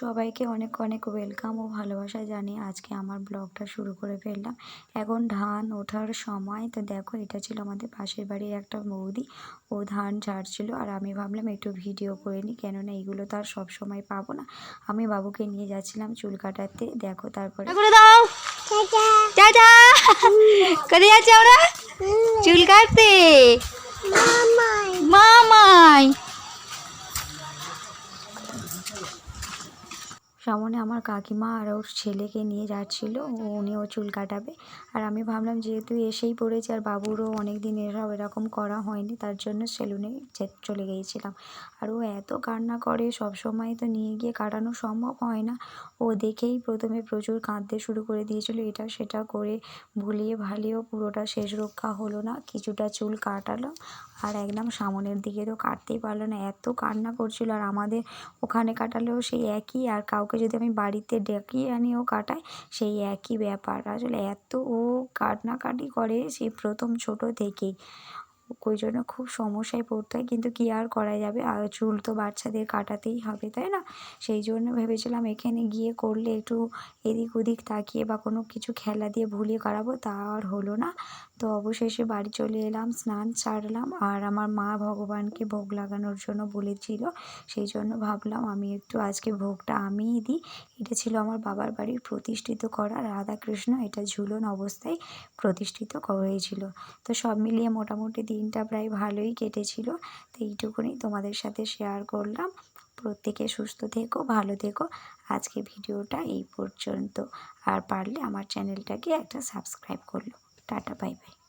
সবাইকে অনেক অনেক ওয়েলকাম ও ভালোবাসা জানিয়ে আজকে আমার ব্লগটা শুরু করে ফেললাম। এখন ধান ওঠার সময় তো দেখো এটা ছিল আমাদের পাশের বাড়ির একটা বৌদি ও ধান ঝাড়ছিল আর আমি ভাবলাম একটু ভিডিও করে নিই কেননা এইগুলো তো আর সবসময় পাবো না। আমি বাবুকে নিয়ে যাচ্ছিলাম চুল কাটাতে। দেখো তারপরে দাও। কোথায় যাচ্ছে আমরা চুল কাটতে? মামাই। সামনে আমার কাকিমা আর ওর ছেলেকে নিয়ে যাচ্ছিল উনিও চুল কাটাবে। আর আমি ভাবলাম যেহেতু এসেই পড়েছে আর বাবুরও অনেক দিন এসব এরকম করা হয়নি, তার জন্য সেলুনে চলে গিয়েছিলাম। আর ও এত কান্না করে সব সময় তো নিয়ে গিয়ে কাটানো সম্ভব হয় না। ও দেখেই প্রথমে প্রচুর কাঁদতে শুরু করে দিয়েছিল, এটা সেটা করে ভুলিয়ে ভালিয়েও পুরোটা শেষ রক্ষা হলো না, কিছুটা চুল কাটালো আর একদম সামনের দিকে তো কাটতেই পারল না। এত কান্না করছিল আর আমাদের ওখানে কাটালেও সেই একই আর কাউকে যদি আমি বাড়িতে ডেকে আনিও কাটাই সেই একই ব্যাপার। আসলে এত ও কান্নাকাটি করে সেই প্রথম ছোট থেকেই। ওই জন্য খুব সমস্যায় পড়তে হয়, কিন্তু কী আর করা যাবে? আর চুল তো বাচ্চাদের কাটাতেই হবে, তাই না? সেই জন্য ভেবেছিলাম এখানে গিয়ে করলে একটু এদিক ওদিক তাকিয়ে বা কোনো কিছু খেলা দিয়ে ভুলিয়ে করাবো তা আর হলো না। তো অবশেষে বাড়ি চলে এলাম, স্নান ছাড়লাম আর আমার মা ভগবানকে ভোগ লাগানোর জন্য বলেছিল। সেই জন্য ভাবলাম আমি একটু আজকে ভোগটা আমিই দিই। এটা ছিল আমার বাবার বাড়ির প্রতিষ্ঠিত করা রাধাকৃষ্ণ। এটা ঝুলন অবস্থায় প্রতিষ্ঠিত হয়েছিল। তো সব মিলিয়ে মোটামুটি দিনটা প্রায় ভালোই কেটেছিল। তো এইটুকুনি তোমাদের সাথে শেয়ার করলাম। প্রত্যেকে সুস্থ থেকো, ভালো থেকো। আজকে ভিডিওটা এই পর্যন্ত। আর পারলে আমার চ্যানেলটাকে একটা সাবস্ক্রাইব করল। Tata bye bye